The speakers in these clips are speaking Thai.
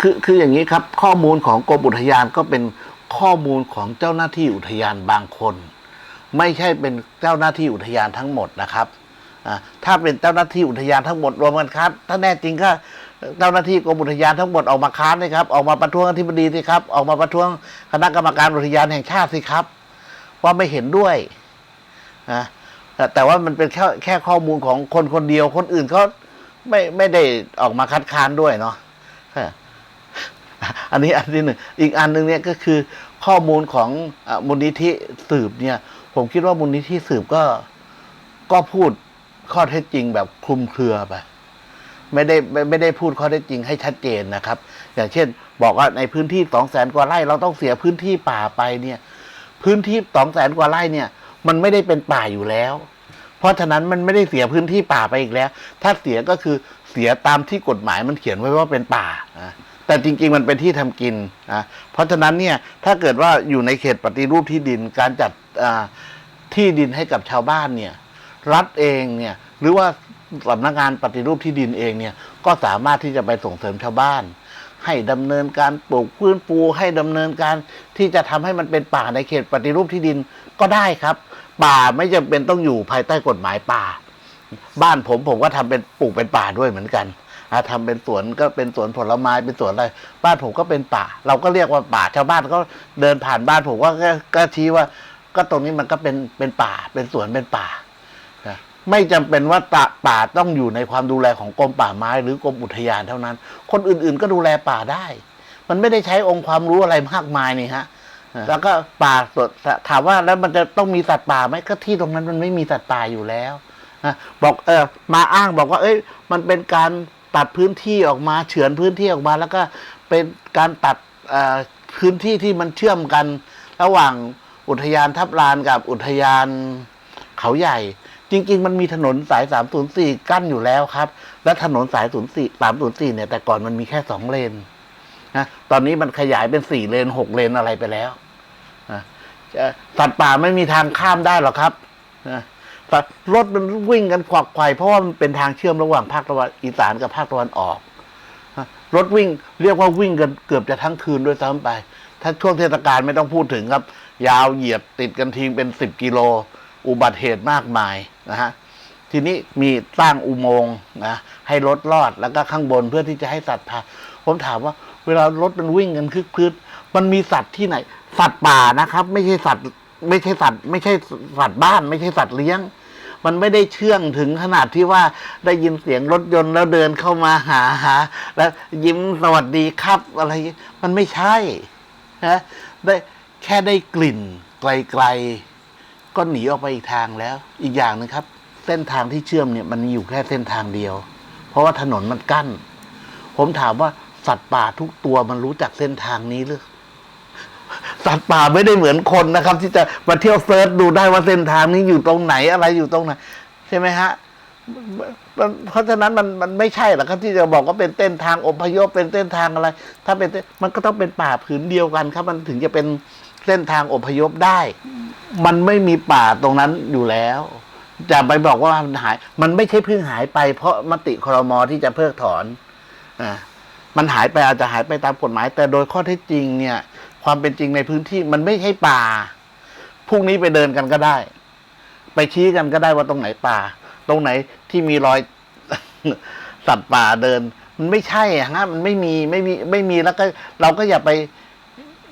คือคืออย่างนี้ครับ ข้อมูลของกรมอุทยานก็เป็นข้อมูลของเจ้าหน้าที่อุทยานบางคน ไม่ใช่เป็นเจ้าหน้าที่อุทยานทั้งหมดนะครับอ่าถ้าเป็นเจ้าหน้าที่อุทยานทั้งหมดรวมกันครับ ถ้าแน่จริงก็เจ้าหน้าที่กรมอุทยานทั้งหมดออกมาค้านเลยครับ ออกมาประท้วงอธิบดีสิครับ ออกมาประท้วงคณะกรรมการอุทยานแห่งชาติสิครับ ว่าไม่เห็นด้วยนะแต่ว่ามันเป็นแค่แค่ข้อมูลของคนคนเดียวคนอื่นเขาไม่ไม่ได้ออกมาคัดค้านด้วยเนาะ อันนี้อันที่หนึ่งอีกอันหนึ่งเนี่ยก็คือข้อมูลของอมูลนิธิสืบเนี่ย ผมคิดว่ามูลนิธิสืบก็ก็พูดข้อเท็จจริงแบบคลุมเครือไปไม่ได้ไม่ไม่ได้พูดข้อเท็จจริงให้ชัดเจนนะครับ อย่างเช่น บอกว่าในพื้นที่สองแสนกว่าไร่เราต้องเสียพื้นที่ป่าไปเนี่ย พื้นที่สองแสนกว่าไร่เนี่ย มันไม่ได้เป็นป่าอยู่แล้ว เพราะฉะนั้นมันไม่ได้เสียพื้นที่ป่าไปอีกแล้ว ถ้าเสียก็คือเสียตามที่กฎหมายมันเขียนไว้ว่าเป็นป่านะ แต่จริง ๆ มันเป็นที่ทำกินนะเพราะฉะนั้นเนี่ยถ้าเกิดว่าอยู่ในเขตปฏิรูปที่ดินการจัดที่ดินให้กับชาวบ้านเนี่ยรัฐเองเนี่ยหรือว่าสำนักงานปฏิรูปที่ดินเองเนี่ยก็สามารถที่จะไปส่งเสริมชาวบ้าน ให้ดำเนินการปลูกพื้นปูให้ดำเนินการที่จะทำให้มันเป็นป่าในเขตปฏิรูปที่ดินก็ได้ครับ ป่าไม่จำเป็นต้องอยู่ภายใต้กฎหมายป่า บ้านผมผมก็ทำเป็นปลูกเป็นป่าด้วยเหมือนกัน อาทำเป็นสวนก็เป็นสวนผลไม้เป็นสวนอะไร บ้านผมก็เป็นป่า เราก็เรียกว่าป่าชาวบ้านก็เดินผ่านบ้านผมก็ก็ก็ชี้ว่า ก็ตรงนี้มันก็เป็นเป็นป่า เป็นสวนเป็นป่าไม่จำเป็นว่าป่าต้องอยู่ในความดูแลของกรมป่าไม้ หรือกรมอุทยานเท่านั้น คนอื่นๆก็ดูแลป่าได้ มันไม่ได้ใช้องค์ความรู้อะไรมากมายนี่ฮะแล้วก็ป่าสดถามว่าแล้วมันจะต้องมีสัตว์ป่าไหมก็ที่ตรงนั้นมันไม่มีสัตว์ป่าอยู่แล้วนะบอกเออมาอ้างบอกว่า เอ้ย มันเป็นการ ตัดพื้นที่ออกมาเฉือนพื้นที่ออกมา แล้วก็เป็นการตัดพื้นที่ที่มันเชื่อมกัน ระหว่างอุทยานทับลานกับอุทยานเขาใหญ่ จริง ๆ มันมีถนนสาย 304 กั้นอยู่แล้วครับ และถนนสาย 04 304 เนี่ย แต่ก่อนมันมีแค่สองเลนนะตอนนี้มันขยายเป็นสี่เลนหกเลนอะไรไปแล้วนะสัตว์ป่าไม่มีทางข้ามได้หรอกครับนะ รถมันวิ่งกันขวักไขว่เพราะว่ามันเป็นทางเชื่อมระหว่างภาคตะวันอีสานกับภาคตะวันออกรถวิ่งเรียกว่าวิ่งกันเกือบจะทั้งคืนด้วยซ้ำไป ถ้าช่วงเทศกาลไม่ต้องพูดถึงครับ ยาวเหยียดติดกันทิ้งเป็นสิบกิโล อุบัติเหตุมากมายนะฮะทีนี้มีสร้างอุโมงค์นะให้รถรอดแล้วก็ข้างบนเพื่อที่จะให้สัตว์ผ่านผมถามว่า เวลารถมันวิ่งกันคึกคืนมันมีสัตว์ที่ไหน สัตว์ป่านะครับ ไม่ใช่สัตว์ ไม่ใช่สัตว์ไม่ใช่สัตว์บ้าน ไม่ใช่สัตว์เลี้ยง มันไม่ได้เชื่องถึงขนาดที่ว่าได้ยินเสียงรถยนต์แล้วเดินเข้ามาหาหา แล้วยิ้มสวัสดีครับอะไร มันไม่ใช่นะได้แค่ได้กลิ่นไกลๆก็หนีออกไปอีกทางแล้ว อีกอย่างหนึงครับ เส้นทางที่เชื่อมเนี่ยมันมีอยู่แค่เส้นทางเดียว เพราะว่าถนนมันกั้น ผมถามว่าสัตว์ป่าทุกตัวมันรู้จักเส้นทางนี้หรือ สัตว์ป่าไม่ได้เหมือนคนนะครับ ที่จะมาเที่ยวเซิร์ชดูได้ว่าเส้นทางนี้อยู่ตรงไหนอะไรอยู่ตรงไหนใช่ไหมฮะมันเพราะฉะนั้นมันมันไม่ใช่หรอกครับที่จะบอกว่าเป็นเส้นทางอพยพเป็นเส้นทางอะไร ถ้าเป็นมันก็ต้องเป็นป่าผืนเดียวกันครับ มันถึงจะเป็นเส้นทางอพยพได้ มันไม่มีป่าตรงนั้นอยู่แล้วจะไปบอกว่ามันหาย มันไม่ใช่เพิ่งหายไป เพราะมติครมอที่จะเพิกถอนอ่ามันหายไปอาจจะหายไปตามกฎหมาย แต่โดยข้อเท็จจริงเนี่ย ความเป็นจริงในพื้นที่มันไม่ใช่ป่าพรุ่งนี้ไปเดินกันก็ได้ ไปชี้กันก็ได้ว่าตรงไหนป่า ตรงไหนที่มีรอยสัตว์ป่าเดิน มันไม่ใช่ฮะมันไม่มีไม่มีไม่มีแล้วก็ เราก็อย่าไป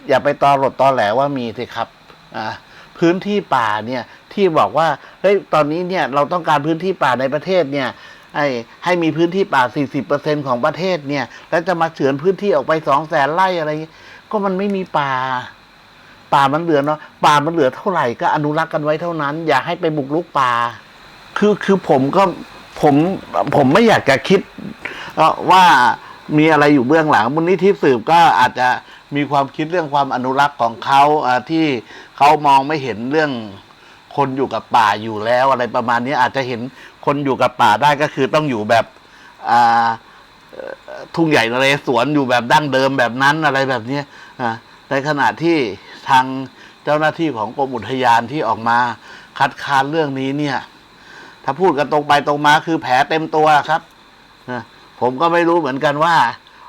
อย่าไปตอหลดตอแหลว่ามีสิครับ อ่าพื้นที่ป่าเนี่ย ที่บอกว่าเฮ้ยตอนนี้เนี่ย เราต้องการพื้นที่ป่าในประเทศเนี่ยไอ้ให้มีพื้นที่ป่า 40%ของประเทศเนี่ย แล้วจะมาเฉือนพื้นที่ออกไปสองแสนไร่อะไรอย่างงี้ย ก็มันไม่มีป่า ป่ามันเหลือเนาะป่ามันเหลือเท่าไหร่ก็อนุรักษ์กันไว้เท่านั้น อย่าให้ไปบุกรุกป่า คือคือผมก็ผมผมไม่อยากจะคิดว่ามีอะไรอยู่เบื้องหลังมูลนิธิสืบก็อาจจะมีความคิดเรื่องความอนุรักษ์ของเขาที่เขามองไม่เห็นเรื่องคนอยู่กับป่าอยู่แล้วอะไรประมาณนี้อาจจะเห็นคนอยู่กับป่าได้ก็คือต้องอยู่แบบอ่า ทุ่งใหญ่นเรศวรอยู่แบบดั้งเดิมแบบนั้นอะไรแบบนี้ในขณะที่ทางเจ้าหน้าที่ของกรมอุทยานที่ออกมาคัดค้านเรื่องนี้เนี่ย ถ้าพูดกันตรงไปตรงมาคือแผลเต็มตัวครับผมก็ไม่รู้เหมือนกันว่า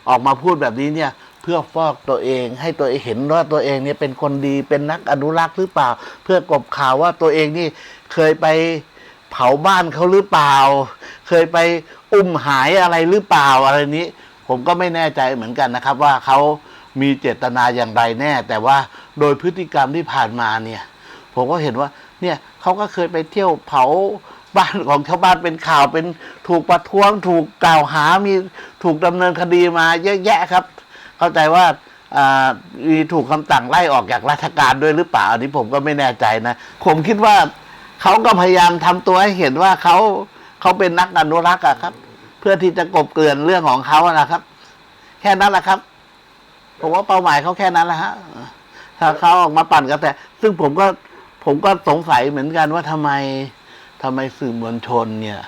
ออกมาพูดแบบนี้เนี่ย เพื่อฟอกตัวเอง ให้ตัวเองเห็นว่าตัวเองเนี่ยเป็นคนดีเป็นนักอนุรักษ์หรือเปล่า เพื่อกบข่าวว่าตัวเองนี่เคยไป เผาบ้านเขาหรือเปล่า เคยไปอุ้มหายอะไรหรือเปล่าอะไรนี้ ผมก็ไม่แน่ใจเหมือนกันนะครับ ว่าเขามีเจตนาอย่างไรแน่ แต่ว่าโดยพฤติกรรมที่ผ่านมาเนี่ย ผมก็เห็นว่าเนี่ยเขาก็เคยไปเที่ยวเผาบ้านของชาวบ้านเป็นข่าวเป็นถูกประท้วงถูกกล่าวหามีถูกดำเนินคดีมาเยอะแยะครับ เข้าใจว่าอ่ามีถูกคำสั่งไล่ออกจากราชการด้วยหรือเปล่า อันนี้ผมก็ไม่แน่ใจนะ ผมคิดว่า เขาก็พยายามทำตัวให้เห็นว่าเขาเขาเป็นนักอนุรักษ์อะครับ เพื่อที่จะกบเกลื่อนเรื่องของเขาอะนะครับ แค่นั้นแหละครับผมว่าเป้าหมายเขาแค่นั้นแหละฮะถ้าเขาออกมาปั่นกระแสซึ่งผมก็ผมก็สงสัยเหมือนกันว่าทำไมทำไมสื่อมวลชนเนี่ย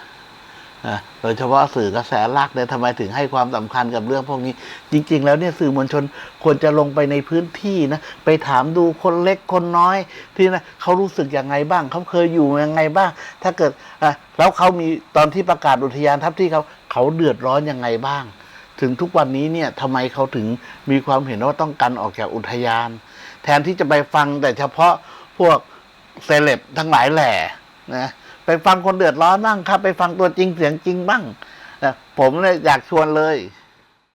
โดยเฉพาะสื่อกระแสหลักเนี่ยทำไมถึงให้ความสำคัญกับเรื่องพวกนี้ จริง ๆ แล้วเนี่ยสื่อมวลชนควรจะลงไปในพื้นที่นะไปถามดูคนเล็กคนน้อย ที่นะเขารู้สึกยังไงบ้างเขาเคยอยู่ยังไงบ้าง ถ้าเกิดอะแล้วเขามีตอนที่ประกาศอุทยานทับที่เขาเขาเดือดร้อนยังไงบ้าง ถึงทุกวันนี้เนี่ยทำไมเขาถึงมีความเห็นว่าต้องกันออกจากอุทยาน แทนที่จะไปฟังแต่เฉพาะพวกเซเลบทั้งหลายแหล่นะ ไปฟังคนเดือดร้อนบ้างครับ ไปฟังตัวจริงเสียงจริงบ้างนะผมเลยอยากชวนเลย